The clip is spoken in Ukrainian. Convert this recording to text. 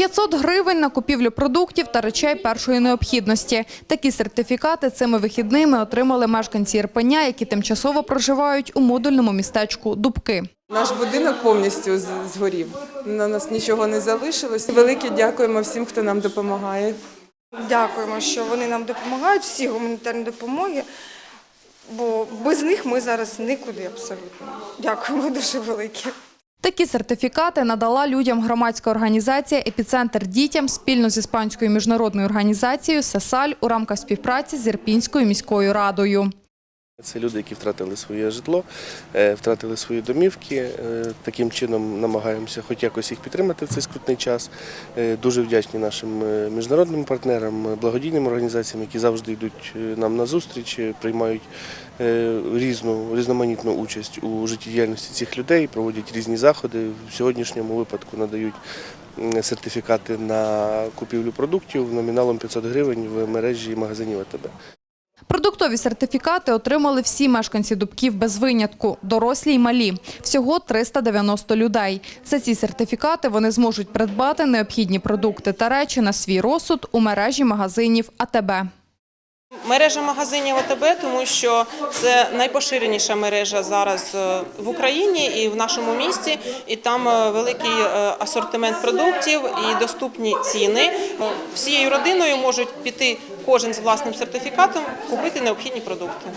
500 гривень на купівлю продуктів та речей першої необхідності. Такі сертифікати цими вихідними отримали мешканці Ірпеня, які тимчасово проживають у модульному містечку Дубки. Наш будинок повністю згорів. На нас нічого не залишилось. Велике дякуємо всім, хто нам допомагає. Дякуємо, що вони нам допомагають, всі гуманітарні допомоги, бо без них ми зараз нікуди абсолютно. Дякуємо дуже велике. Такі сертифікати надала людям громадська організація «Епіцентр дітям» спільно з іспанською міжнародною організацією «Сесаль» у рамках співпраці з Ірпінською міською радою. Це люди, які втратили своє житло, е, втратили свої домівки. Е, Таким чином намагаємося хоч якось їх підтримати в цей скрутний час. Е, Дуже вдячні нашим міжнародним партнерам, благодійним організаціям, які завжди йдуть нам на зустріч, приймають різну різноманітну участь у життєдіяльності цих людей, проводять різні заходи. В сьогоднішньому випадку надають сертифікати на купівлю продуктів номіналом 500 гривень в мережі магазинів АТБ. Продуктові сертифікати отримали всі мешканці Дубків без винятку, дорослі й малі. Всього 390 людей. За ці сертифікати вони зможуть придбати необхідні продукти та речі на свій розсуд у мережі магазинів АТБ. Мережа магазинів ОТБ, тому що це найпоширеніша мережа зараз е, в Україні і в нашому місті. І там е, великий е, асортимент продуктів і доступні ціни. Всією родиною можуть піти кожен з власним сертифікатом, купити необхідні продукти.